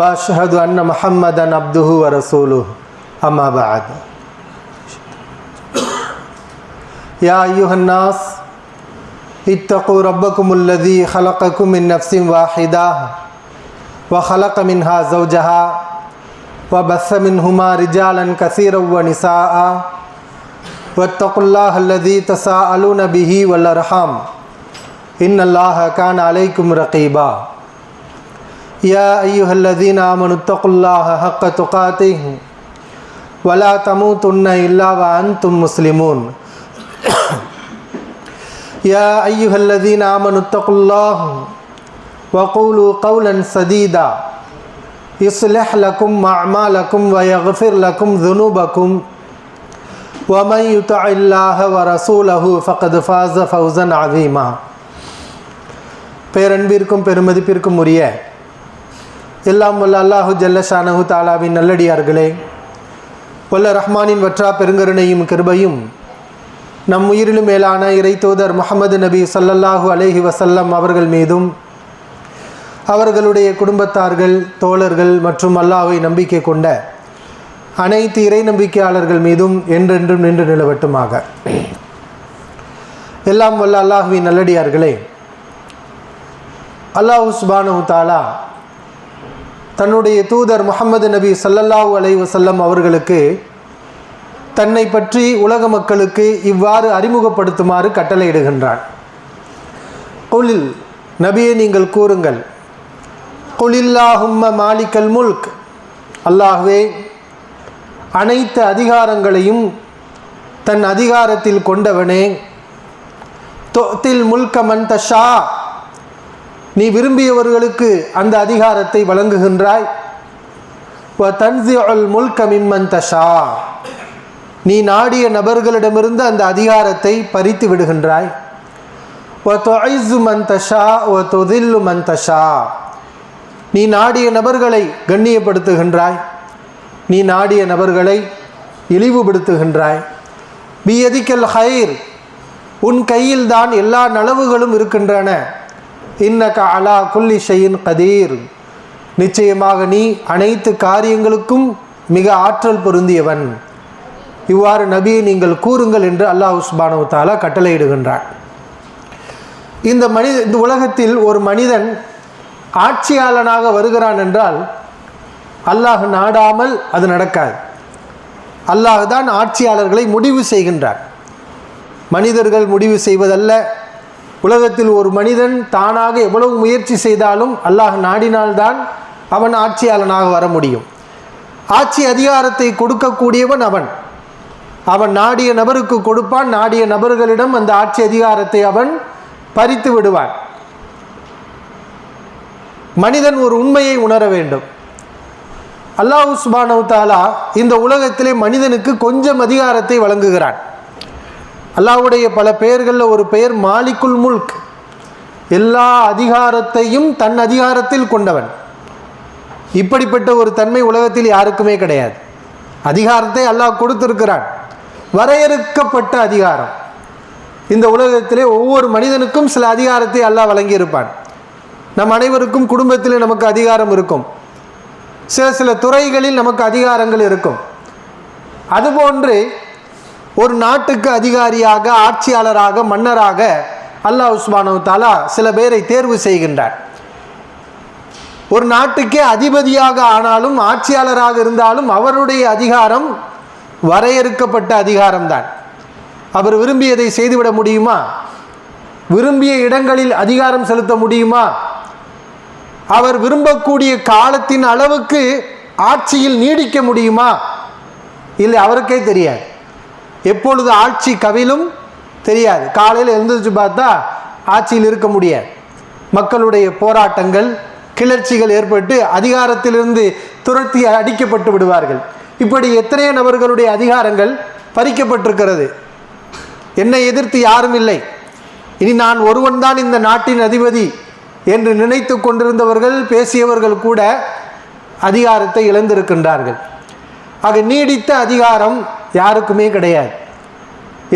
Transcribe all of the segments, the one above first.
وأشهد أن محمدا عبده ورسوله. أما بعد. يا أيها الناس اتقوا ربكم الذي خلقكم من نفس واحدة وخلق منها زوجها وبث منهما رجالا كثيرا ونساء. واتقوا الله الذي تساءلون به والأرحام. إن الله كان عليكم رقيبا. يا أيها الذين آمنوا اتقوا الله حق تقاته ولا تموتن إلا وأنتم مسلمون يا أيها الذين آمنوا اتقوا الله وقولوا قولا سديدا يصلح لكم أعمالكم ويغفر لكم ذنوبكم ومن يطع الله ورسوله فقد فاز فوزا عظيما பேரன்பிற்கும் பெருமதிப்பிற்கும் உரிய எல்லாம் வல்ல அல்லாஹு ஜல்லஷானஹு தாலாவின் நல்லடியார்களே. வல்ல ரஹ்மானின் வற்றா பெருங்கருணையும் கிருபையும் நம் உயிரிலும் மேலான இறை முகமது நபி சல்லல்லாஹு அலேஹி வசல்லம் அவர்கள் மீதும் அவர்களுடைய குடும்பத்தார்கள் தோழர்கள் மற்றும் அல்லாஹை நம்பிக்கை கொண்ட அனைத்து இறை நம்பிக்கையாளர்கள் மீதும் என்றென்றும் நின்று நிலவட்டுமாக. எல்லாம் வல்ல அல்லாஹுவின் நல்லடியார்களே. அல்லாஹு சுபானு தாலா தன்னுடைய தூதர் முகமது நபி சல்லல்லாஹூ அலை வசல்லம் அவர்களுக்கு தன்னை பற்றி உலக மக்களுக்கு இவ்வாறு அறிமுகப்படுத்துமாறு கட்டளையிடுகின்றான். குலில் நபியை நீங்கள் கூறுங்கள். குலில்லாஹும்ம மாலிக்கல் முல்க். அல்லாஹ்வே அனைத்து அதிகாரங்களையும் தன் அதிகாரத்தில் கொண்டவனே. தொத்தில் முல்க மந்த ஷா நீ விரும்பியவர்களுக்கு அந்த அதிகாரத்தை வழங்குகின்றாய். தன்சியுல் முல்க மிம்மன் தஷா. நீ நாடிய நபர்களிடமிருந்து அந்த அதிகாரத்தை பறித்து விடுகின்றாய். ஒ மந்தஷா ஒ தொதில்லு மந்தஷா நீ நாடிய நபர்களை கண்ணியப்படுத்துகின்றாய். நீ நாடிய நபர்களை இழிவுபடுத்துகின்றாய். பியதிக்கல் ஹைர். உன் கையில்தான் எல்லா நலவுகளும் இருக்கின்றன. இன்னக அலா குல்லி ஷையின் கதீர். நிச்சயமாக நீ அனைத்து காரியங்களுக்கும் மிக ஆற்றல் பொருந்தியவன். இவ்வாறு நபியை நீங்கள் கூறுங்கள் என்று அல்லாஹ் உஸ்பானு தாலா கட்டளையிடுகின்றான். இந்த மனித இந்த உலகத்தில் ஒரு மனிதன் ஆட்சியாளனாக வருகிறான் என்றால் அல்லாஹ் நாடாமல் அது நடக்காது. அல்லாஹ் தான் ஆட்சியாளர்களை முடிவு செய்கின்றார் மனிதர்கள் முடிவு செய்வதல்ல உலகத்தில் ஒரு மனிதன் தானாக எவ்வளவு முயற்சி செய்தாலும் அல்லாஹ் நாடினால்தான் அவன் ஆட்சியாளனாக வர முடியும். ஆட்சி அதிகாரத்தை கொடுக்கக்கூடியவன் அவன். அவன் நாடிய நபருக்கு கொடுப்பான் நாடிய நபர்களிடம் அந்த ஆட்சி அதிகாரத்தை அவன் பறித்து விடுவான். மனிதன் ஒரு உண்மையை உணர வேண்டும். அல்லாஹ் உஸ்மானவ் தாலா இந்த உலகத்திலே மனிதனுக்கு கொஞ்சம் அதிகாரத்தை வழங்குகிறான். அல்லாவுடைய பல பெயர்களில் ஒரு பெயர் மாலிக்குல் முல்க். எல்லா அதிகாரத்தையும் தன் அதிகாரத்தில் கொண்டவன். இப்படிப்பட்ட ஒரு தன்மை உலகத்தில் யாருக்குமே கிடையாது. அதிகாரத்தை அல்லாஹ் கொடுத்திருக்கிறான். வரையறுக்கப்பட்ட அதிகாரம். இந்த உலகத்திலே ஒவ்வொரு மனிதனுக்கும் சில அதிகாரத்தை அல்லாஹ் வழங்கியிருப்பான். நம் அனைவருக்கும் குடும்பத்தில் நமக்கு அதிகாரம் இருக்கும். சில சில துறைகளில் நமக்கு அதிகாரங்கள் இருக்கும். அதுபோன்று ஒரு நாட்டுக்கு அதிகாரியாக ஆட்சியாளராக மன்னராக அல்லாஹ் உஸ்மானு தாலா சில பேரை தேர்வு செய்கின்றார். ஒரு நாட்டுக்கே அதிபதியாக ஆனாலும் ஆட்சியாளராக இருந்தாலும் அவருடைய அதிகாரம் வரையறுக்கப்பட்ட அதிகாரம்தான். அவர் விரும்பியதை செய்துவிட முடியுமா? விரும்பிய இடங்களில் அதிகாரம் செலுத்த முடியுமா? அவர் விரும்பக்கூடிய காலத்தின் அளவுக்கு ஆட்சியில் நீடிக்க முடியுமா? இல்லை அவருக்கே தெரியாது. எப்பொழுது ஆட்சி கவிழும் தெரியாது. காலையில் எழுந்திரிச்சு பார்த்தா ஆட்சியில் இருக்க முடியாது மக்களுடைய போராட்டங்கள் கிளர்ச்சிகள் ஏற்பட்டு அதிகாரத்திலிருந்து துரத்தி அடிக்கப்பட்டு விடுவார்கள். இப்படி எத்தனையோ நபர்களுடைய அதிகாரங்கள் பறிக்கப்பட்டிருக்கிறது. என்னை எதிர்த்து யாரும் இல்லை. இனி நான் ஒருவன்தான் இந்த நாட்டின் அதிபதி என்று நினைத்து கொண்டிருந்தவர்கள் பேசியவர்கள் கூட அதிகாரத்தை இழந்திருக்கின்றார்கள். ஆக நீடித்த அதிகாரம் யாருக்குமே கிடையாது.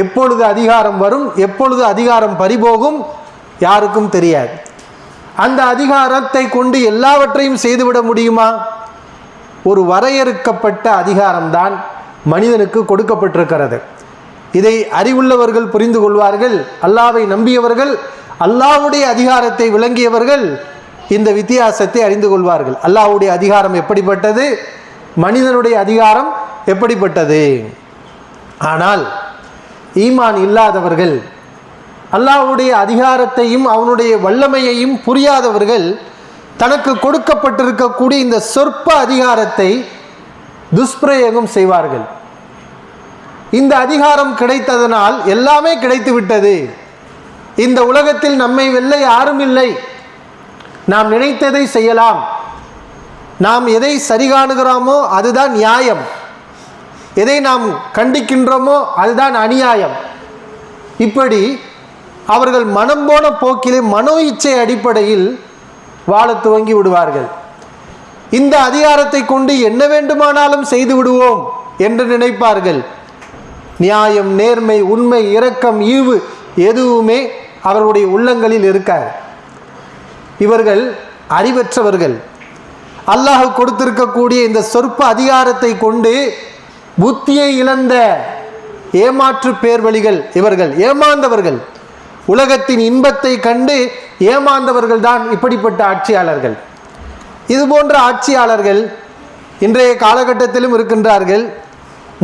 எப்பொழுது அதிகாரம் வரும் எப்பொழுது அதிகாரம் பறிபோகும் யாருக்கும் தெரியாது. அந்த அதிகாரத்தை கொண்டு எல்லாவற்றையும் செய்துவிட முடியுமா? ஒரு வரையறுக்கப்பட்ட அதிகாரம்தான் மனிதனுக்கு கொடுக்கப்பட்டிருக்கிறது. இதை அறிவுள்ளவர்கள் புரிந்து கொள்வார்கள் அல்லாவை நம்பியவர்கள் அல்லாஹ்வுடைய அதிகாரத்தை விளங்கியவர்கள் இந்த வித்தியாசத்தை அறிந்து கொள்வார்கள். அல்லாவுடைய அதிகாரம் எப்படிப்பட்டது? மனிதனுடைய அதிகாரம் எப்படிப்பட்டது? ஆனால் ஈமான் இல்லாதவர்கள் அல்லாஹ்வுடைய அதிகாரத்தையும் அவனுடைய வல்லமையையும் புரியாதவர்கள் தனக்கு கொடுக்கப்பட்டிருக்கக்கூடிய இந்த சொற்ப அதிகாரத்தை துஷ்பிரயோகம் செய்வார்கள். இந்த அதிகாரம் கிடைத்ததனால் எல்லாமே கிடைத்து விட்டது இந்த உலகத்தில் நம்மை வெல்ல யாரும் இல்லை. நாம் நினைத்ததை செய்யலாம். நாம் எதை சரி காணுகிறோமோ அதுதான் நியாயம். எதை நாம் கண்டிக்கின்றோமோ அதுதான் அநியாயம். இப்படி அவர்கள் மனம் போன போக்கிலே மனோ இச்சை அடிப்படையில் வாழ துவங்கி விடுவார்கள். இந்த அதிகாரத்தை கொண்டு என்ன வேண்டுமானாலும் செய்து விடுவோம் என்று நினைப்பார்கள். நியாயம் நேர்மை உண்மை இரக்கம் ஈவு எதுவுமே அவர்களுடைய உள்ளங்களில் இருக்காது. இவர்கள் அறிவற்றவர்கள். அல்லாஹ் கொடுத்திருக்கக்கூடிய இந்த சொற்ப அதிகாரத்தை கொண்டு புத்தியை இழந்த ஏமாற்று பேர்வழிகள் இவர்கள் ஏமாந்தவர்கள். உலகத்தின் இன்பத்தை கண்டு ஏமாந்தவர்கள் தான் இப்படிப்பட்ட ஆட்சியாளர்கள். இது போன்ற ஆட்சியாளர்கள் இன்றைய காலகட்டத்திலும் இருக்கின்றார்கள்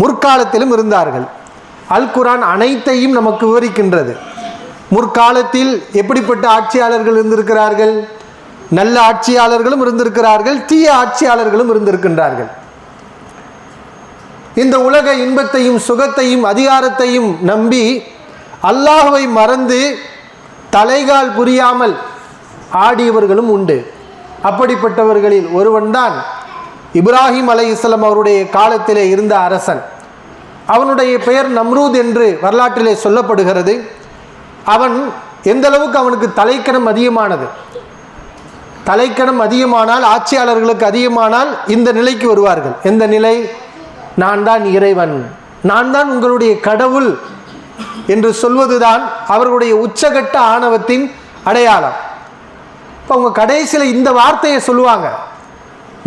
முற்காலத்திலும் இருந்தார்கள். அல் குரான் அனைத்தையும் நமக்கு விவரிக்கின்றது. முற்காலத்தில் எப்படிப்பட்ட ஆட்சியாளர்கள் இருந்திருக்கிறார்கள்? நல்ல ஆட்சியாளர்களும் இருந்திருக்கிறார்கள் தீய ஆட்சியாளர்களும் இருந்திருக்கின்றார்கள். இந்த உலக இன்பத்தையும் சுகத்தையும் அதிகாரத்தையும் நம்பி அல்லாஹுவை மறந்து தலைகால் புரியாமல் ஆடியவர்களும் உண்டு. அப்படிப்பட்டவர்களில் ஒருவன்தான் இப்ராஹிம் அலை இஸ்லாம் அவருடைய காலத்திலே இருந்த அரசன். அவனுடைய பெயர் நம்ரூத் என்று வரலாற்றிலே சொல்லப்படுகிறது. அவன் எந்த அளவுக்கு அவனுக்கு தலைக்கணம் அதிகமானது? தலைக்கணம் அதிகமானால் ஆட்சியாளர்களுக்கு அதிகமானால் இந்த நிலைக்கு வருவார்கள். எந்த நிலை? நான் தான் இறைவன். நான் தான் உங்களுடைய கடவுள் என்று சொல்வதுதான் அவர்களுடைய உச்சகட்ட ஆணவத்தின் அடையாளம். இப்போ அவங்க கடைசியில் இந்த வார்த்தையை சொல்லுவாங்க.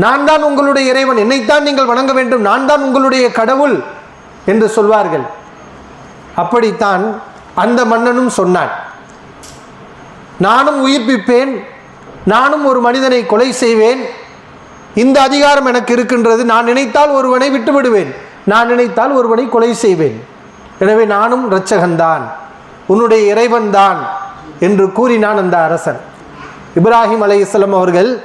நான் தான் உங்களுடைய இறைவன் என்னைத்தான் நீங்கள் வணங்க வேண்டும் நான் தான் உங்களுடைய கடவுள் என்று சொல்வார்கள். அப்படித்தான் அந்த மன்னனும் சொன்னான். நானும் உயிர்ப்பிப்பேன் நானும் ஒரு மனிதனை கொலை செய்வேன் இந்த அதிகாரம் எனக்கு இருக்கின்றது. நான் நினைத்தால் ஒருவனை விட்டுவிடுவேன். நான் நினைத்தால் ஒருவனை கொலை செய்வேன். எனவே நானும் இரட்சகன்தான். உன்னுடைய இறைவன்தான் என்று கூறினான் அந்த அரசன். இப்ராஹிம் அலைஹிஸ்ஸலாம் அவர்கள்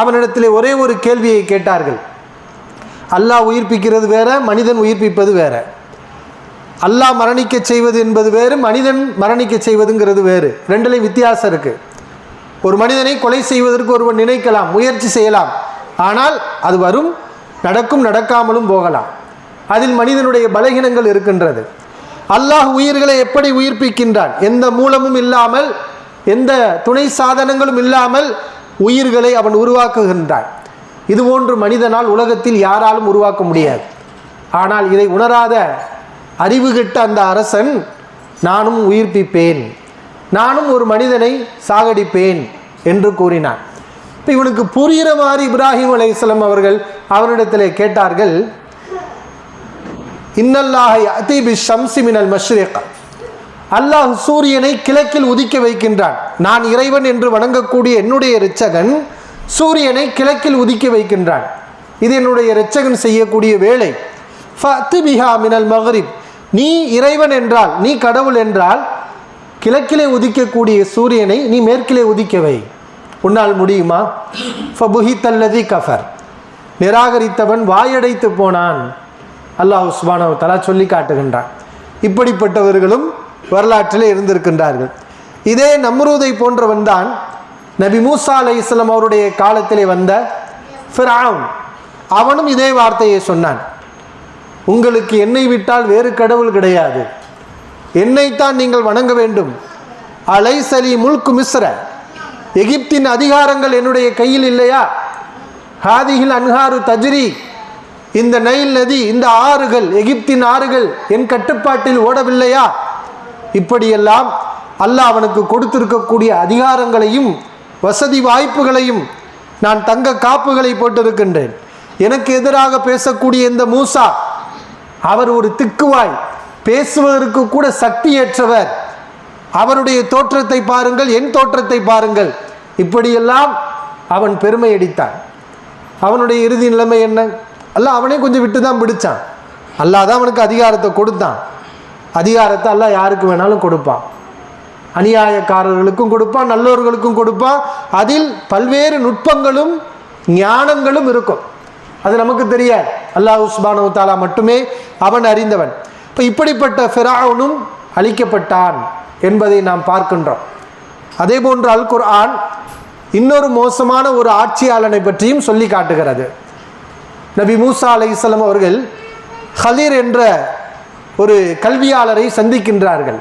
அவனிடத்திலே ஒரே ஒரு கேள்வியை கேட்டார்கள். அல்லாஹ் உயிர்ப்பிக்கிறது வேற மனிதன் உயிர்ப்பிப்பது வேற. அல்லாஹ் மரணிக்க செய்வது என்பது வேறு மனிதன் மரணிக்க செய்வதுங்கிறது வேறு. ரெண்டுலேயும் வித்தியாசம் இருக்குது ஒரு மனிதனை கொலை செய்வதற்கு ஒருவன் நினைக்கலாம் முயற்சி செய்யலாம். ஆனால் அது வரும் நடக்கும் நடக்காமலும் போகலாம். அதில் மனிதனுடைய பலகீனங்கள் இருக்கின்றது. அல்லாஹ் உயிர்களை எப்படி உயிர்ப்பிக்கின்றான்? எந்த மூலமும் இல்லாமல் எந்த துணை சாதனங்களும் இல்லாமல் உயிர்களை அவன் உருவாக்குகின்றான். இதுபோன்று மனிதனால் உலகத்தில் யாராலும் உருவாக்க முடியாது. ஆனால் இதை உணராத அறிவு கிட்ட அந்த அரசன் நானும் உயிர்ப்பிப்பேன். நானும் ஒரு மனிதனை சாகடிப்பேன் என்று கூறினான். இப்போ இவனுக்கு புரிகிற மாதிரி இப்ராஹிம் அலையம் அவர்கள் அவரிடத்திலே கேட்டார்கள் இன்னல்லாஹை அதீபி ஷம்சி மினல் மஷ்ரேகா. அல்லாஹ் சூரியனை கிழக்கில் உதிக்க வைக்கின்றான். நான் இறைவன் என்று வணங்கக்கூடிய என்னுடைய ரிச்சகன் சூரியனை கிழக்கில் உதிக்க வைக்கின்றான். இது என்னுடைய ரிச்சகன் செய்யக்கூடிய வேலை. ஃபத்து பிஹா மினல் மகரிப் நீ இறைவன் என்றால் நீ கடவுள் என்றால் கிழக்கிலே உதிக்கக்கூடிய சூரியனை நீ மேற்கிலே உதிக்க வை. உன்னால் முடியுமா? ஃபபுஹித்தல்லதி கஃபர். நிராகரித்தவன் வாயடைத்து போனான். அல்லாஹ் உஸ்மானவ தலா சொல்லி காட்டுகின்றான். இப்படிப்பட்டவர்களும் வரலாற்றிலே இருந்திருக்கின்றார்கள். இதே நம்ரூதை போன்றவன் தான் நபி மூசா அலை இஸ்லாம் அவருடைய காலத்திலே வந்த ஃபிரவுன் அவனும் இதே வார்த்தையை சொன்னான். உங்களுக்கு என்னை விட்டால் வேறு கடவுள் கிடையாது. என்னைத்தான் நீங்கள் வணங்க வேண்டும். அலை சலி முல்கு மிஸ்ர. எகிப்தின் அதிகாரங்கள் என்னுடைய கையில் இல்லையா? ஹாதிகில் அன்ஹாரு தஜ்ரி. இந்த நைல் நதி இந்த ஆறுகள் எகிப்தின் ஆறுகள் என் கட்டுப்பாட்டில் ஓடவில்லையா? இப்படியெல்லாம் அல்லாஹ் அவனுக்கு கொடுத்திருக்கக்கூடிய அதிகாரங்களையும் வசதி வாய்ப்புகளையும் நான் தங்க காப்புகளை போட்டிருக்கின்றேன். எனக்கு எதிராக பேசக்கூடிய இந்த மூசா அவர் ஒரு திக்குவாய் பேசுவதற்கு கூட சக்தியேற்றவர். அவருடைய தோற்றத்தை பாருங்கள் என் தோற்றத்தை பாருங்கள். இப்படியெல்லாம் அவன் பெருமை அடித்தான். அவனுடைய இறுதி நிலைமை என்ன? அல்ல அவனே கொஞ்சம் விட்டு தான் பிடிச்சான். அல்லாஹ் தான் அவனுக்கு அதிகாரத்தை கொடுத்தான். அதிகாரத்தை அல்ல யாருக்கு வேணாலும் கொடுப்பான். அநியாயக்காரர்களுக்கும் கொடுப்பான் நல்லோர்களுக்கும் கொடுப்பான். அதில் பல்வேறு நுட்பங்களும் ஞானங்களும் இருக்கும். அது நமக்கு தெரியாது. அல்லாஹ் உஸ்பானு தாலா மட்டுமே அவன் அறிந்தவன். இப்போ இப்படிப்பட்ட ஃபிராவுனும் அழிக்கப்பட்டான். என்பதை நாம் பார்க்கின்றோம். அதே போன்று அல் குர்ஆன் இன்னொரு மோசமான ஒரு ஆட்சியாளனை பற்றியும் சொல்லி காட்டுகிறது. நபி மூசா அலைஹிஸ்ஸலாம் அவர்கள் ஹலீர் என்ற ஒரு கல்வியாளரை சந்திக்கின்றார்கள்.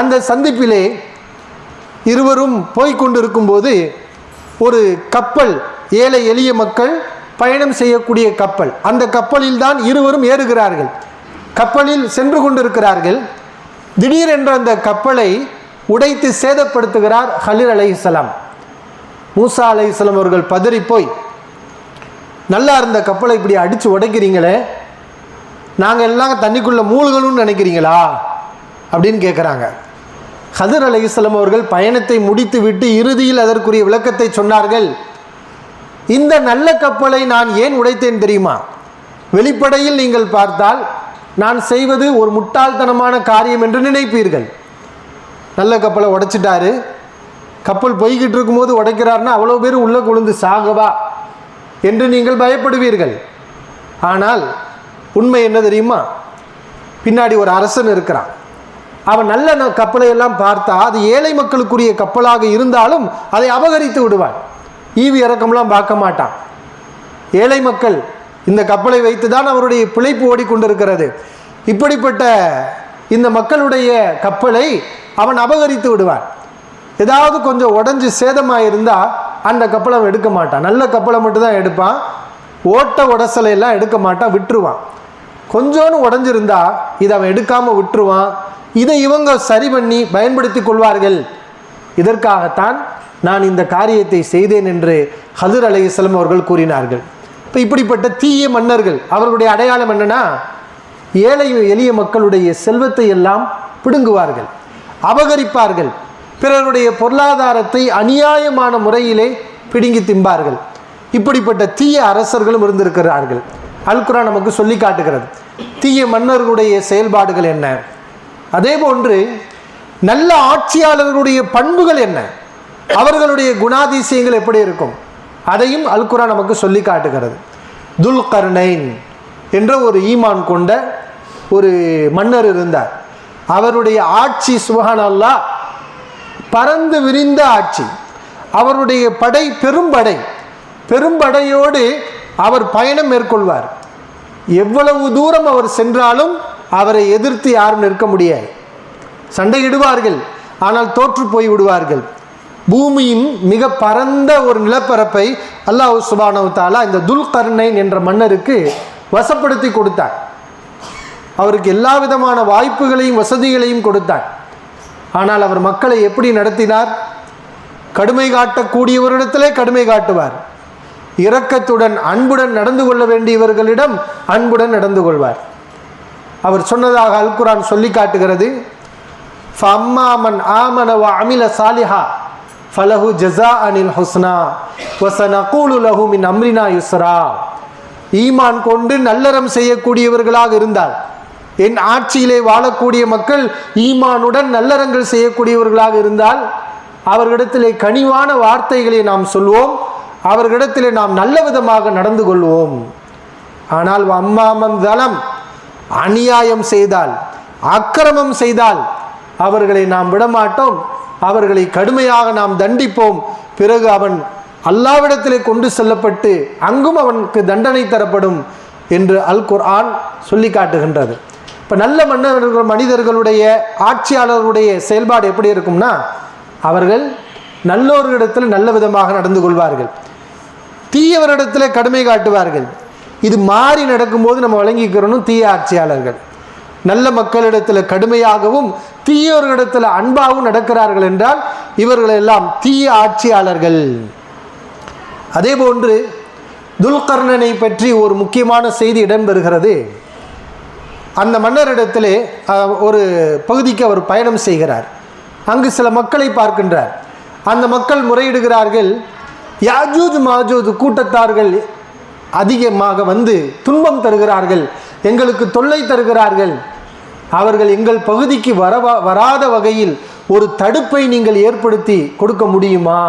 அந்த சந்திப்பிலே இருவரும் போய்க் கொண்டிருக்கும்போது ஒரு கப்பல் ஏழை எளிய மக்கள் பயணம் செய்யக்கூடிய கப்பல். அந்த கப்பலில் தான் இருவரும் ஏறுகிறார்கள். கப்பலில் சென்று கொண்டிருக்கிறார்கள். திடீரென்று அந்த கப்பலை உடைத்து சேதப்படுத்துகிறார் ஹலீர் அலைஹிஸ்ஸலாம் மூசா அலைஹிஸ்ஸலாம் அவர்கள் பதறி போய் நல்லா இருந்த கப்பலை இப்படி அடித்து உடைக்கிறீங்களே நாங்கள் எல்லாம் தண்ணிக்குள்ளே மூழ்கணும்னு நினைக்கிறீங்களா? அப்படின்னு கேட்குறாங்க ஹதர் அலைஹிஸ்ஸலாம் அவர்கள் பயணத்தை முடித்து விட்டு இறுதியில் அதற்குரிய விளக்கத்தை சொன்னார்கள் இந்த நல்ல கப்பலை நான் ஏன் உடைத்தேன் தெரியுமா? வெளிப்படையில் நீங்கள் பார்த்தால் நான் செய்வது ஒரு முட்டாள்தனமான காரியம் என்று நினைப்பீர்கள். நல்ல கப்பலை உடைச்சிட்டாரு. கப்பல் போய்கிட்டு இருக்கும்போது உடைக்கிறாருன்னா அவ்வளோ பேர் உள்ளே கொழுந்து சாகவா என்று நீங்கள் பயப்படுவீர்கள். ஆனால் உண்மை என்ன தெரியுமா? பின்னாடி ஒரு அரசன் இருக்கிறான். அவன் நல்ல ந- கப்பலை எல்லாம் பார்த்தா அது ஏழை மக்களுக்குரிய கப்பலாக இருந்தாலும் அதை அபகரித்து விடுவான். ஈவி இறக்கம்லாம் பார்க்க மாட்டான். ஏழை மக்கள் இந்த கப்பலை வைத்து தான் அவருடைய பிழைப்பு ஓடிக்கொண்டிருக்கிறது. இப்படிப்பட்ட இந்த மக்களுடைய கப்பலை அவன் அபகரித்து விடுவான். ஏதாவது கொஞ்சம் உடஞ்சி சேதமாக இருந்தால் அந்த கப்பலை அவன் எடுக்க மாட்டான். நல்ல கப்பலை மட்டும்தான் எடுப்பான். ஓட்ட உடசலையெல்லாம் எடுக்க மாட்டான் விட்டுருவான். கொஞ்சோன்னு உடஞ்சிருந்தா இதை அவன் எடுக்காமல் விட்டுருவான். இதை இவங்க சரி பண்ணி பயன்படுத்தி கொள்வார்கள். இதற்காகத்தான் நான் இந்த காரியத்தை செய்தேன் என்று ஹதுர் அலைஹிஸ்ஸலாம் அவர்கள் கூறினார்கள். இப்போ இப்படிப்பட்ட தீய மன்னர்கள் அவர்களுடைய அடையாளம் என்னென்னா ஏழை எளிய மக்களுடைய செல்வத்தை எல்லாம் பிடுங்குவார்கள் அபகரிப்பார்கள் பிறருடைய பொருளாதாரத்தை அநியாயமான முறையிலே பிடுங்கி திம்பார்கள். இப்படிப்பட்ட தீய அரசர்களும் இருந்திருக்கிறார்கள். அல்குரா நமக்கு சொல்லி காட்டுகிறது தீய மன்னர்களுடைய செயல்பாடுகள் என்ன? அதே போன்று நல்ல ஆட்சியாளர்களுடைய பண்புகள் என்ன? அவர்களுடைய குணாதிசயங்கள் எப்படி இருக்கும்? அதையும் அல்குரா நமக்கு சொல்லி காட்டுகிறது. துல் கர்ணைன் என்ற ஒரு ஈமான் கொண்ட ஒரு மன்னர் இருந்தார். அவருடைய ஆட்சி சுபஹான் அல்லாஹ் பறந்து விரிந்த ஆட்சி. அவருடைய படை பெரும்படை. பெரும்படையோடு அவர் பயணம் மேற்கொள்வார். எவ்வளவு தூரம் அவர் சென்றாலும் அவரை எதிர்த்து யாரும் நிற்க முடியாது. சண்டையிடுவார்கள் ஆனால் தோற்று போய் விடுவார்கள் பூமியின் மிக பரந்த ஒரு நிலப்பரப்பை அல்லாஹ் சுபானவு தாலா இந்த துல்கர்னைன் என்ற மன்னருக்கு வசப்படுத்தி கொடுத்தார். அவருக்கு எல்லா விதமான வாய்ப்புகளையும் வசதிகளையும் கொடுத்தார். ஆனால் அவர் மக்களை எப்படி நடத்தினார்? கடுமை காட்டக்கூடியவரிடத்திலே கடுமை காட்டுவார். இரக்கத்துடன் அன்புடன் நடந்து கொள்ள வேண்டியவர்களிடம் அன்புடன் நடந்து கொள்வார். அவர் சொன்னதாக அல்குரான் சொல்லி காட்டுகிறது ஃபம்மாமன் ஆமனவ அமில சாலிஹா. ஃபலஹு ஜஸா அனில் ஹுஸ்னா வசனகூலு லஹு மின் அம்ரினா யுஸ்ரா. ஈமான் கொண்டு நல்லறம் செய்யக்கூடியவர்களாக இருந்தால் என் ஆட்சியிலே வாழக்கூடிய மக்கள் ஈமானுடன் நல்லறங்கள் செய்யக்கூடியவர்களாக இருந்தால் அவர்களிடத்திலே கனிவான வார்த்தைகளை நாம் சொல்வோம் அவர்களிடத்திலே நாம் நல்ல விதமாக நடந்து கொள்வோம். ஆனால் அம்மாமன் தளம் அநியாயம் செய்தால் அக்கிரமம் செய்தால் அவர்களை நாம் விடமாட்டோம். அவர்களை கடுமையாக நாம் தண்டிப்போம். பிறகு அவன் அல்லாவிடத்திலே கொண்டு செல்லப்பட்டு அங்கும் அவனுக்கு தண்டனை தரப்படும் என்று அல் குர்ஆன் சொல்லி காட்டுகின்றது. இப்போ நல்ல மன்னர்கள் மனிதர்களுடைய ஆட்சியாளர்களுடைய செயல்பாடு எப்படி இருக்கும்னா அவர்கள் நல்லோர்களிடத்தில் நல்ல விதமாக நடந்து கொள்வார்கள். தீயவரிடத்தில் கடுமை காட்டுவார்கள். இது மாறி நடக்கும்போது நம்ம வழங்கிக்கிறோம் தீய ஆட்சியாளர்கள். நல்ல மக்களிடத்தில் கடுமையாகவும் தீயவர்களிடத்தில் அன்பாகவும் நடக்கிறார்கள் என்றால் இவர்களெல்லாம் தீய ஆட்சியாளர்கள். அதே போன்று துல்கர்ணனை பற்றி ஒரு முக்கியமான செய்தி இடம்பெறுகிறது. அந்த மன்னரிடத்திலே ஒரு பகுதிக்கு அவர் பயணம் செய்கிறார். அங்கு சில மக்களை பார்க்கின்றார். அந்த மக்கள் முறையிடுகிறார்கள் யாஜூஜ் மாஜூஜ் கூட்டத்தார்கள் அதிகமாக வந்து துன்பம் தருகிறார்கள் எங்களுக்கு தொல்லை தருகிறார்கள். அவர்கள் எங்கள் பகுதிக்கு வரவா வராத வகையில் ஒரு தடுப்பை நீங்கள் ஏற்படுத்தி கொடுக்க முடியுமா?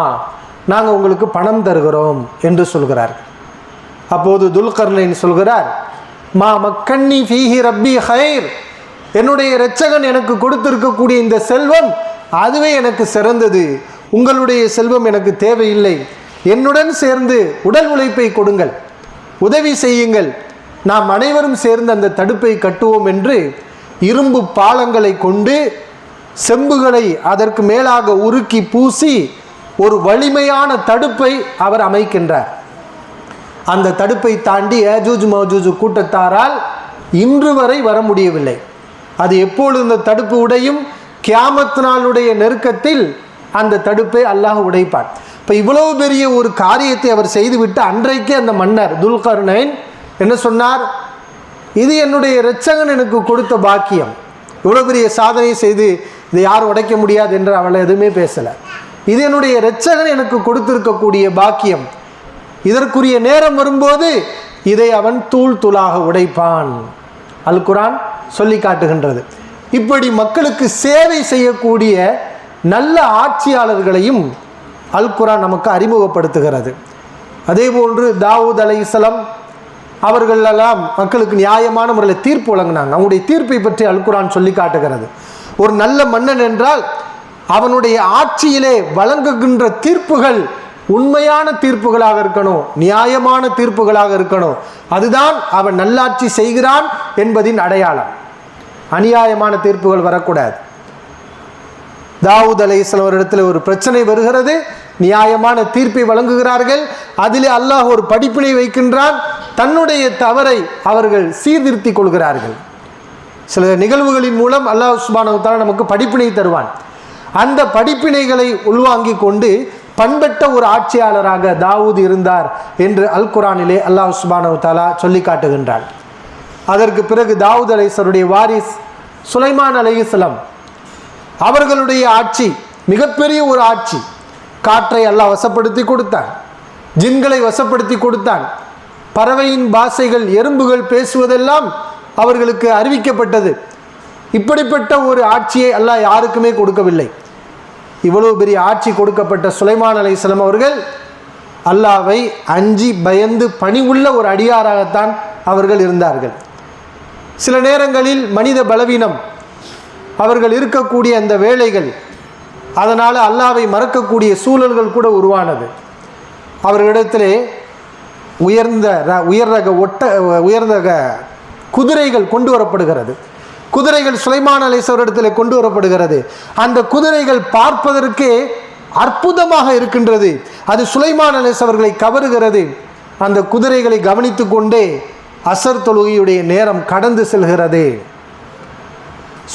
நாங்கள் உங்களுக்கு பணம் தருகிறோம் என்று சொல்கிறார். அப்போது துல்கர்னைன் சொல்கிறார் மா மக்கன்னி ஃபீஹி ரப்பி ஹைர். என்னுடைய இரட்சகன் எனக்கு கொடுத்திருக்கக்கூடிய இந்த செல்வம் அதுவே எனக்கு சிறந்தது. உங்களுடைய செல்வம் எனக்கு தேவையில்லை. என்னுடன் சேர்ந்து உடல் உழைப்பை கொடுங்கள். உதவி செய்யுங்கள். நாம் அனைவரும் சேர்ந்து அந்த தடுப்பை கட்டுவோம் என்று இரும்பு பாலங்களை கொண்டு செம்புகளை அதற்கு மேலாக உருக்கி பூசி ஒரு வலிமையான தடுப்பை அவர் அமைக்கின்றார். அந்த தடுப்பை தாண்டி ஏஜூஜ் மௌஜூஜ் கூட்டத்தாரால் இன்று வரை வர முடியவில்லை. அது எப்பொழுது இந்த தடுப்பு உடையும்? கியாமத் நாளுடைய நெருக்கத்தில் அந்த தடுப்பை அல்லாஹ் உடைப்பான். இப்போ இவ்வளவு பெரிய ஒரு காரியத்தை அவர் செய்துவிட்டு அன்றைக்கே அந்த மன்னர் துல்கர்னைன் என்ன சொன்னார்? இது என்னுடைய இரட்சகன் எனக்கு கொடுத்த பாக்கியம். இவ்வளோ பெரிய சாதனை செய்து இதை யாரும் உடைக்க முடியாது என்று அவளை எதுவுமே பேசலை. இது என்னுடைய இரட்சகன் எனக்கு கொடுத்திருக்கக்கூடிய பாக்கியம். இதற்குரிய நேரம் வரும்போது இதை அவன் தூள் தூளாக உடைப்பான். அல் குரான் சொல்லி காட்டுகின்றது. இப்படி மக்களுக்கு சேவை செய்யக்கூடிய நல்ல ஆட்சியாளர்களையும் அல் குரான் நமக்கு அறிமுகப்படுத்துகிறது. அதே போன்று தாவூத் அலை இஸ்லாம் எல்லாம் மக்களுக்கு நியாயமான முறையில் தீர்ப்பு வழங்கினாங்க. அவங்களுடைய தீர்ப்பை பற்றி அல்குரான் சொல்லி காட்டுகிறது. ஒரு நல்ல மன்னன் என்றால் அவனுடைய ஆட்சியிலே வழங்குகின்ற தீர்ப்புகள் உண்மையான தீர்ப்புகளாக இருக்கணும் நியாயமான தீர்ப்புகளாக இருக்கணும். அதுதான் அவன் நல்லாட்சி செய்கிறான் என்பதின் அடையாளம். அநியாயமான தீர்ப்புகள் வரக்கூடாது. தாவூத் அலைஹிஸ்ஸலாம் அவரிடத்தில் ஒரு பிரச்சனை வருகிறது. நியாயமான தீர்ப்பை வழங்குகிறார்கள். அதிலே அல்லாஹ் ஒரு படிப்பினை வைக்கின்றான். தன்னுடைய தவறை அவர்கள் சீர்திருத்திக் கொள்கிறார்கள். சில நிகழ்வுகளின் மூலம் அல்லாஹ் சுபானு தாலா நமக்கு படிப்பினை தருவான். அந்த படிப்பினைகளை உள்வாங்கிக் கொண்டு பண்பட்ட ஒரு ஆட்சியாளராக தாவூத் இருந்தார் என்று அல் குரானிலே அல்லாஹ் சுபானு தாலா சொல்லி காட்டுகின்றான். அதற்கு பிறகு தாவூத் அலைசருடைய வாரிஸ் சுலைமான் அலைஹிஸ்ஸலாம் அவர்களுடைய ஆட்சி மிகப்பெரிய ஒரு ஆட்சி. காற்றை அல்லாஹ் வசப்படுத்தி கொடுத்தான். ஜின்களை வசப்படுத்தி கொடுத்தான். பறவையின் பாஷைகள் எறும்புகள் பேசுவதெல்லாம் அவர்களுக்கு அறிவிக்கப்பட்டது. இப்படிப்பட்ட ஒரு ஆட்சியை அல்லாஹ் யாருக்குமே கொடுக்கவில்லை. இவ்வளவு பெரிய ஆட்சி கொடுக்கப்பட்ட சுலைமான் அலையம் அவர்கள் அல்லாவை அஞ்சி பயந்து பணிவுள்ள ஒரு அடியாராகத்தான் அவர்கள் இருந்தார்கள். சில நேரங்களில் மனித பலவீனம் அவர்கள் இருக்கக்கூடிய அந்த வேலைகள் அதனால் அல்லாவை மறக்கக்கூடிய சூழல்கள் கூட உருவானது. அவர்களிடத்திலே உயர்ந்த ர- உயர் ரக ஒட்ட உயர்ந்த குதிரைகள் கொண்டு வரப்படுகிறது. குதிரைகள் சுலைமான் அலேஸ்வரிடத்தில் கொண்டு வரப்படுகிறது. அந்த குதிரைகள் பார்ப்பதற்கே அற்புதமாக இருக்கின்றது. அது சுலைமான் அலேஸ் அவர்களை கவருகிறது. அந்த குதிரைகளை கவனித்து கொண்டே அசர் தொழுகையுடைய நேரம் கடந்து செல்கிறது.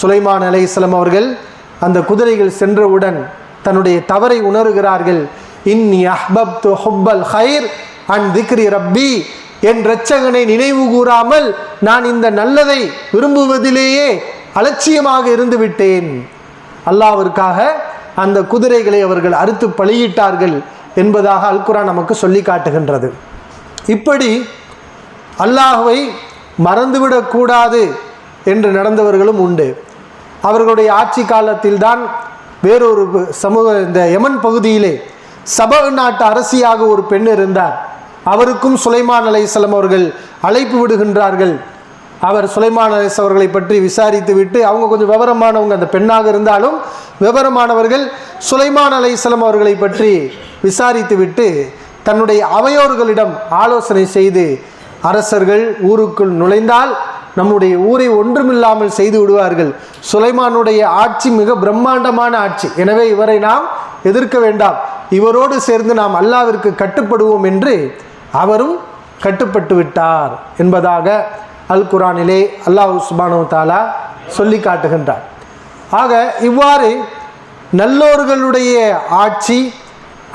சுலைமான் அலையம் அவர்கள் அந்த குதிரைகள் சென்றவுடன் தன்னுடைய தவறை உணர்கிறார்கள். இன்னி அஹ்பப்து ஹுப்பல் ஹைர் அன் திக்ரி ரப்பி. என் இரட்சகனை நினைவு கூறாமல் நான் இந்த நல்லதை விரும்புவதிலேயே அலட்சியமாக இருந்து விட்டேன் அல்லாவிற்காக அந்த குதிரைகளை அவர்கள் அறுத்து பலியிட்டார்கள் என்பதாக அல் நமக்கு சொல்லி காட்டுகின்றது. இப்படி அல்லாஹுவை மறந்துவிடக்கூடாது என்று நடந்தவர்களும் உண்டு. அவர்களுடைய ஆட்சி காலத்தில்தான் வேறொரு சமூக இந்த யமன் பகுதியிலே சப நாட்டு அரசியாக ஒரு பெண் இருந்தார். அவருக்கும் சுலைமான் அலைசலம் அவர்கள் அழைப்பு விடுகின்றார்கள். அவர் சுலைமான் அலைஸ் அவர்களை பற்றி விசாரித்து விட்டு அவங்க கொஞ்சம் விவரமானவங்க அந்த பெண்ணாக இருந்தாலும் விவரமானவர்கள் சுலைமான் அலைசலம் அவர்களை பற்றி விசாரித்து விட்டு தன்னுடைய அவையோர்களிடம் ஆலோசனை செய்து அரசர்கள் ஊருக்குள் நுழைந்தால் நம்முடைய ஊரை ஒன்றுமில்லாமல் செய்து விடுவார்கள். சுலைமானுடைய ஆட்சி மிக பிரம்மாண்டமான ஆட்சி. எனவே இவரை நாம் எதிர்க்க வேண்டாம். இவரோடு சேர்ந்து நாம் அல்லாவிற்கு கட்டுப்படுவோம் என்று அவரும் கட்டுப்பட்டு விட்டார் என்பதாக அல் குரானிலே அல்லாஹ் சுபானு தாலா சொல்லி காட்டுகின்றார். ஆக இவ்வாறு நல்லோர்களுடைய ஆட்சி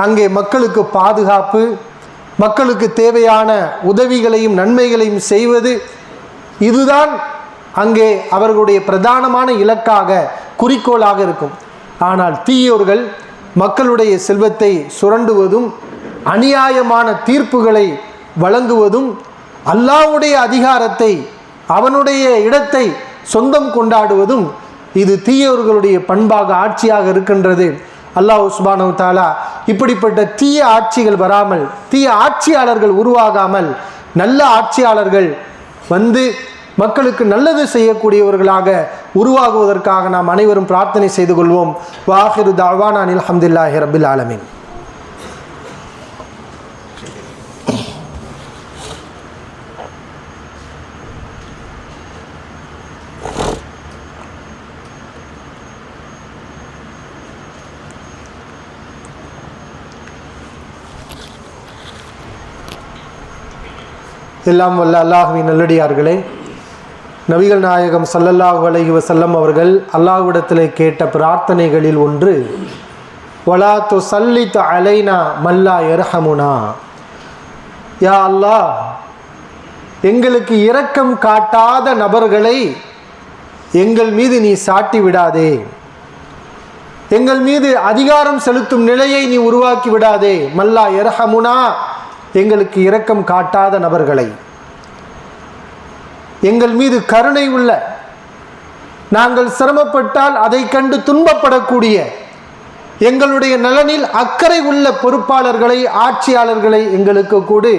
அங்கே மக்களுக்கு பாதுகாப்பு மக்களுக்கு தேவையான உதவிகளையும் நன்மைகளையும் செய்வது இதுதான் அங்கே அவர்களுடைய பிரதானமான இலக்காக குறிக்கோளாக இருக்கும். ஆனால் தீயோர்கள் மக்களுடைய செல்வத்தை சுரண்டுவதும் அநியாயமான தீர்ப்புகளை வழங்குவதும் அல்லாஹ்வுடைய அதிகாரத்தை அவனுடைய இடத்தை சொந்தம் கொண்டாடுவதும் இது தீயவர்களுடைய பண்பாக ஆட்சியாக இருக்கின்றது. அல்லாஹ் உஸ்மானவ் தாலா இப்படிப்பட்ட தீய ஆட்சிகள் வராமல் தீய ஆட்சியாளர்கள் உருவாகாமல் நல்ல ஆட்சியாளர்கள் வந்து மக்களுக்கு நல்லது செய்யக்கூடியவர்களாக உருவாகுவதற்காக நாம் அனைவரும் பிரார்த்தனை செய்து கொள்வோம். வாஹிரு தாவானான் அஹமதுல்லாஹி ரபில் ஆலமின். எல்லாம் வல்ல அல்லாஹுவின் நல்லடியார்களே. நபிகள் நாயகம் சல்லல்லாஹு அலஹி வசல்லம் அவர்கள் அல்லாஹ்விடத்தில் கேட்ட பிரார்த்தனைகளில் ஒன்று வலா து சல்லித் அலைனா மல்லா எர்ஹமுனா யா அல்லாஹ் எங்களுக்கு இரக்கம் காட்டாத நபர்களை எங்கள் மீது நீ சாட்டி விடாதே. எங்கள் மீது அதிகாரம் செலுத்தும் நிலையை நீ உருவாக்கி விடாதே. மல்லா எர்ஹமுனா எங்களுக்கு இரக்கம் காட்டாத நபர்களை. எங்கள் மீது கருணை உள்ள நாங்கள் சிரமப்பட்டால் அதை கண்டு துன்பப்படக்கூடிய எங்களுடைய நலனில் அக்கறை உள்ள பொறுப்பாளர்களை ஆட்சியாளர்களை எங்களுக்கு கூடு.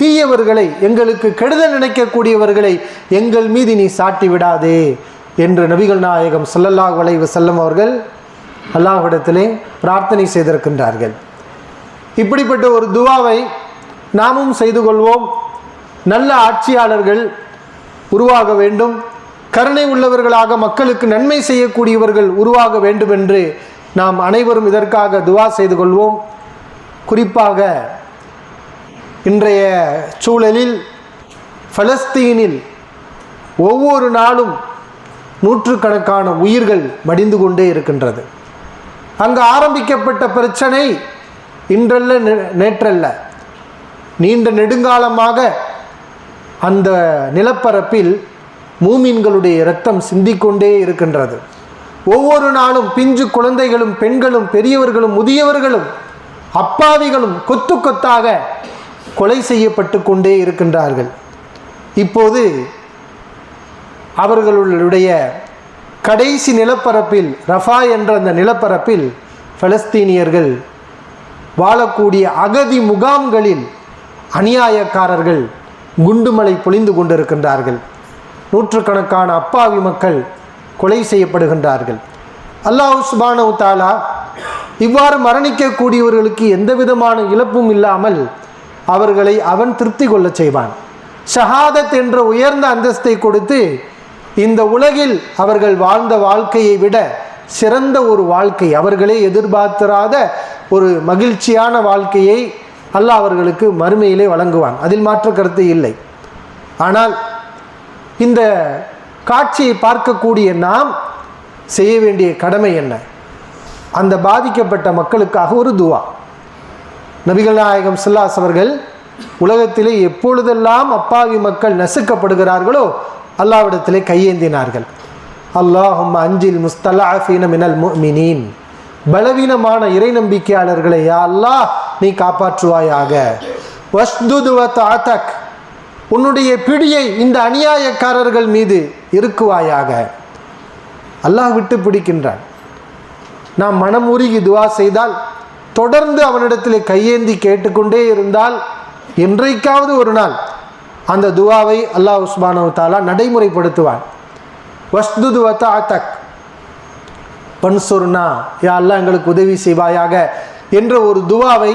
தீயவர்களை எங்களுக்கு கெடுதல் நினைக்கக்கூடியவர்களை எங்கள் மீது நீ சாட்டி விடாதே என்று நபிகள் நாயகம் ஸல்லல்லாஹு வளைவு வஸல்லம் அவர்கள் அல்லாஹ்விடத்திலே பிரார்த்தனை செய்திருக்கின்றார்கள். இப்படிப்பட்ட ஒரு துவாவை நாமும் செய்து கொள்வோம். நல்ல ஆட்சியாளர்கள் உருவாக வேண்டும். கருணை உள்ளவர்களாக மக்களுக்கு நன்மை செய்யக்கூடியவர்கள் உருவாக வேண்டும் என்று நாம் அனைவரும் இதற்காக துவா செய்து கொள்வோம். குறிப்பாக இன்றைய சூழலில் பலஸ்தீனில் ஒவ்வொரு நாளும் நூற்றுக்கணக்கான உயிர்கள் மடிந்து கொண்டே இருக்கின்றது. அங்கு ஆரம்பிக்கப்பட்ட பிரச்சனை இன்றல்ல நேற்றல்ல. நீண்ட நெடுங்காலமாக அந்த நிலப்பரப்பில் மூமின்களுடைய இரத்தம் சிந்திக்கொண்டே இருக்கின்றது. ஒவ்வொரு நாளும் பிஞ்சு குழந்தைகளும் பெண்களும் பெரியவர்களும் முதியவர்களும் அப்பாவிகளும் கொத்து கொத்தாக கொலை செய்யப்பட்டு கொண்டே இருக்கின்றார்கள். இப்போது அவர்களுடைய கடைசி நிலப்பரப்பில் ரஃபா என்ற அந்த நிலப்பரப்பில் பலஸ்தீனியர்கள் வாழக்கூடிய அகதி முகாம்களில் அநியாயக்காரர்கள் குண்டுமலை பொழிந்து கொண்டிருக்கின்றார்கள். நூற்றுக்கணக்கான அப்பாவி மக்கள் கொலை செய்யப்படுகின்றார்கள். அல்லாஹ் சுபானவு தாலா இவ்வாறு மரணிக்கக்கூடியவர்களுக்கு எந்த விதமான இழப்பும் இல்லாமல் அவர்களை அவன் திருப்தி கொள்ளச் செய்வான். ஷஹாதத் என்ற உயர்ந்த அந்தஸ்தை கொடுத்து இந்த உலகில் அவர்கள் வாழ்ந்த வாழ்க்கையை விட சிறந்த ஒரு வாழ்க்கை அவர்களே எதிர்பார்த்திராத ஒரு மகிழ்ச்சியான வாழ்க்கையை அல்லாஹ் அவர்களுக்கு மறுமையிலே வழங்குவான். அதில் மாற்று கருத்து இல்லை. ஆனால் இந்த காட்சியை பார்க்கக்கூடிய நாம் செய்ய வேண்டிய கடமை என்ன? அந்த பாதிக்கப்பட்ட மக்களுக்காக ஒரு துவா. நபிகள் நாயகம் ஸல்லல்லாஹு அவர்கள் உலகத்திலே எப்பொழுதெல்லாம் அப்பாவி மக்கள் நசுக்கப்படுகிறார்களோ அல்லாவிடத்திலே கையேந்தினார்கள். அல்லாஹும் அஞ்சில் முஸ்தலாஃபீன மினல் முஃமினீன். பலவீனமான இறை நம்பிக்கையாளர்களை யா அல்லாஹ் நீ காப்பாற்றுவாயாக. வஸ்துது உன்னுடைய பிடியை இந்த அநியாயக்காரர்கள் மீது இருக்குவாயாக அல்லாஹ் விட்டு பிடிக்கின்றான். நாம் மனம் உருகி துவா செய்தால் தொடர்ந்து அவனிடத்தில் கையேந்தி கேட்டுக்கொண்டே இருந்தால் என்றைக்காவது ஒரு நாள் அந்த துவாவை அல்லாஹ் உஸ்மானு தாலா நடைமுறைப்படுத்துவான். வஸ்துதுவத்தாத்தக் பன்சுர்னா யா அல்லாஹ் எங்களுக்கு உதவி செய்வாயாக என்ற ஒரு துவாவை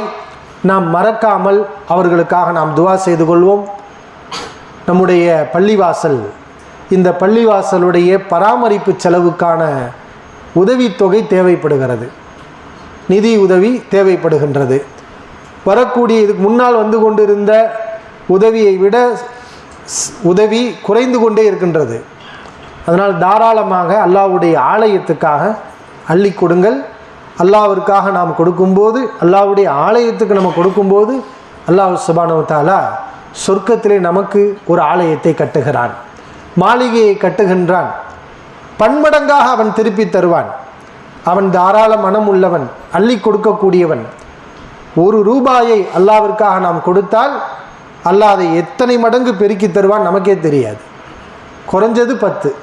நாம் மறக்காமல் அவர்களுக்காக நாம் துவா செய்து கொள்வோம். நம்முடைய பள்ளிவாசல் இந்த பள்ளிவாசலுடைய பராமரிப்பு செலவுக்கான உதவித்தொகை தேவைப்படுகிறது. நிதி உதவி தேவைப்படுகின்றது. வரக்கூடிய இதுக்கு முன்னால் வந்து கொண்டிருந்த உதவியை விட உதவி குறைந்து கொண்டே இருக்கின்றது. அதனால் தாராளமாக அல்லாஹ்வுடைய ஆலயத்துக்காக அள்ளி கொடுங்கள். அல்லாவிற்காக நாம் கொடுக்கும்போது அல்லாவுடைய ஆலயத்துக்கு நம்ம கொடுக்கும்போது அல்லாஹ் சுபானவத்தாலா சொர்க்கத்திலே நமக்கு ஒரு ஆலயத்தை கட்டுகிறான். மாளிகையை கட்டுகின்றான். பன்மடங்காக அவன் திருப்பி தருவான். அவன் தாராள மனம் உள்ளவன் அள்ளி கொடுக்கக்கூடியவன். ஒரு ரூபாயை அல்லாவிற்காக நாம் கொடுத்தால் அல்லாஹ் அதை எத்தனை மடங்கு பெருக்கி தருவான் நமக்கே தெரியாது. குறைஞ்சது பத்து.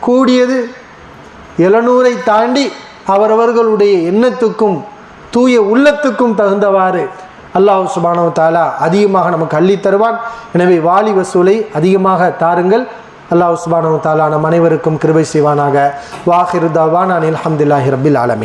கூடியது எழுநூறை தாண்டி அவரவர்களுடைய எண்ணத்துக்கும் தூய உள்ளத்துக்கும் தகுந்தவாறு அல்லாஹ் சுபானவ தாலா அதிகமாக நமக்கு அள்ளி தருவான். எனவே வாலி வசூலை அதிகமாக தாருங்கள். அல்லாஹ் சுபானவ தாலா நம் அனைவருக்கும் கிருபை செய்வானாக. வாஹிருதாவான் அனில் அஹமதுல்லாஹி ரபில் ஆலமின்.